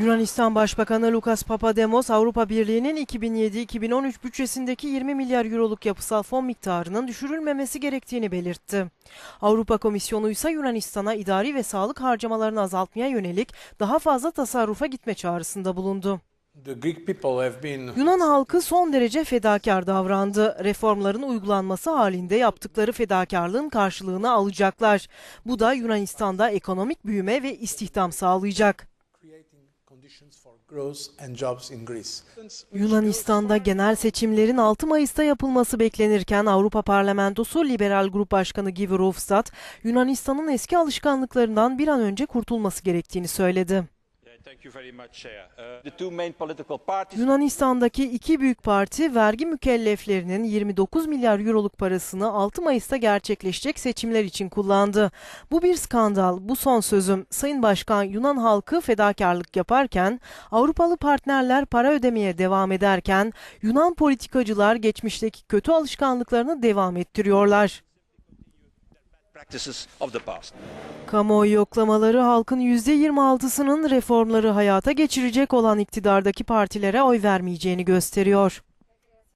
Yunanistan Başbakanı Lukas Papademos, Avrupa Birliği'nin 2007-2013 bütçesindeki 20 milyar euroluk yapısal fon miktarının düşürülmemesi gerektiğini belirtti. Avrupa Komisyonu ise Yunanistan'a idari ve sağlık harcamalarını azaltmaya yönelik daha fazla tasarrufa gitme çağrısında bulundu. Yunan halkı son derece fedakar davrandı. Reformların uygulanması halinde yaptıkları fedakarlığın karşılığını alacaklar. Bu da Yunanistan'da ekonomik büyüme ve istihdam sağlayacak. Yunanistan'da genel seçimlerin 6 Mayıs'ta yapılması beklenirken Avrupa Parlamentosu Liberal Grup Başkanı Guy Verhofstadt, Yunanistan'ın eski alışkanlıklarından bir an önce kurtulması gerektiğini söyledi. Yunanistan'daki iki büyük parti vergi mükelleflerinin 29 milyar euroluk parasını 6 Mayıs'ta gerçekleşecek seçimler için kullandı. Bu bir skandal. Bu son sözüm. Sayın Başkan Yunan halkı fedakarlık yaparken Avrupalı partnerler para ödemeye devam ederken Yunan politikacılar geçmişteki kötü alışkanlıklarını devam ettiriyorlar. Kamuoyu yoklamaları halkın %26'sının reformları hayata geçirecek olan iktidardaki partilere oy vermeyeceğini gösteriyor.